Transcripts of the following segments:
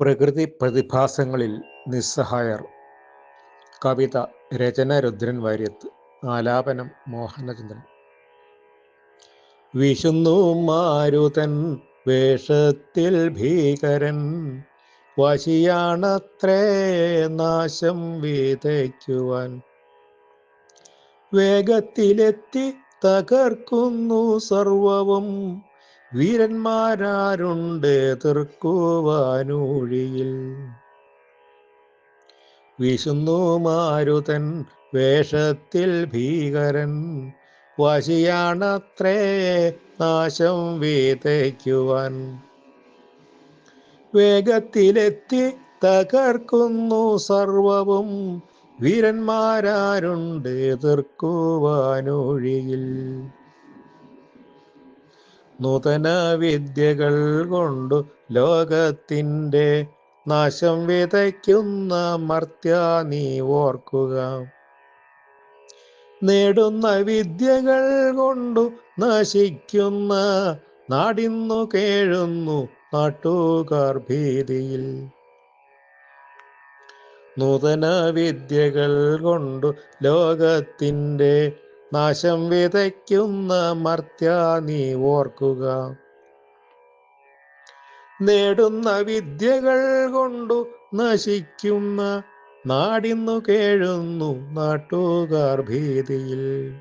പ്രകൃതി പ്രതിഭാസങ്ങളിൽ നിസ്സഹായർ. കവിത രചന രുദ്രൻ വാര്യത്ത് ആലാപനം മോഹനചന്ദ്രൻ. വിശുന്നു മാരുതൻ വേഷത്തിൽ ഭീകരൻ വശിയാണത്രേ നാശം വിതയ്ക്കുവാൻ. വേഗത്തിലെത്തി തകർക്കുന്നു സർവവും വീരന്മാരാരുണ്ട് തീർക്കുവാനൂഴിയിൽ വിശുന്നു മാരുതൻ വേഷത്തിൽ ഭീകരൻ വശിയാണത്രേ നാശം വീതയ്ക്കുവാൻ. വേഗത്തിലെത്തി തകർക്കുന്നു സർവവും വീരന്മാരാരുണ്ട് എതിർക്കുവാനൊഴിയിൽ നൂതന വിദ്യകൾ കൊണ്ടു ലോകത്തിന്റെ നാശം വിതയ്ക്കുന്ന മർത്യ നീ ഓർക്കുക. നേടുന്ന വിദ്യകൾ കൊണ്ടു നശിക്കുന്ന നാടിന്നു കേഴുന്നു നാട്ടുകാർ ഭീതിയിൽ. നൂതന വിദ്യകൾ കൊണ്ടു ലോകത്തിന്റെ നാശം വിതയ്ക്കുന്ന മർത്യ നീ ഓർക്കുക. നേടുന്ന വിദ്യകൾ കൊണ്ടു നശിക്കുന്ന നാടിന്നു കേഴുന്നു നാട്ടുകാർ ഭീതിയിൽ.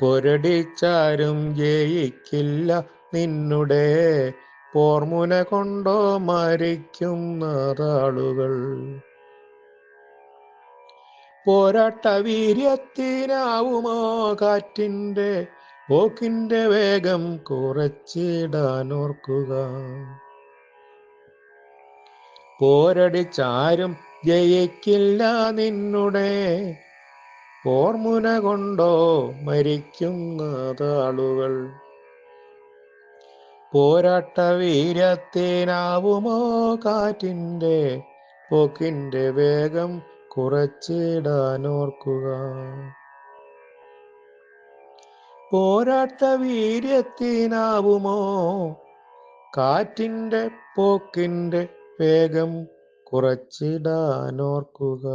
പൊരടിച്ചാരും ജയിക്കില്ല നിന്നുടെ. പോർമുന കൊണ്ടോ മരിക്കുന്നതാളുകൾ പോരാട്ട വീര്യത്തിനാവുമോ കാറ്റിന്റെ പോക്കിന്റെ വേഗം കുറച്ചിടാൻ ഓർക്കുക പോരടിച്ചാരും ജയിക്കില്ല നിന്നുടെ. പോർമുന കൊണ്ടോ മരിക്കുന്നതാളുകൾ. പോരാട്ട വീര്യത്തിനാവുമോ കാറ്റിന്റെ പോക്കിന്റെ വേഗം കുറച്ചിടാൻ ഓർക്കുക പോരാട്ട വീര്യത്തിനാവുമോ? കാറ്റിന്റെ പോക്കിന്റെ വേഗം കുറച്ചിടാൻ ഓർക്കുക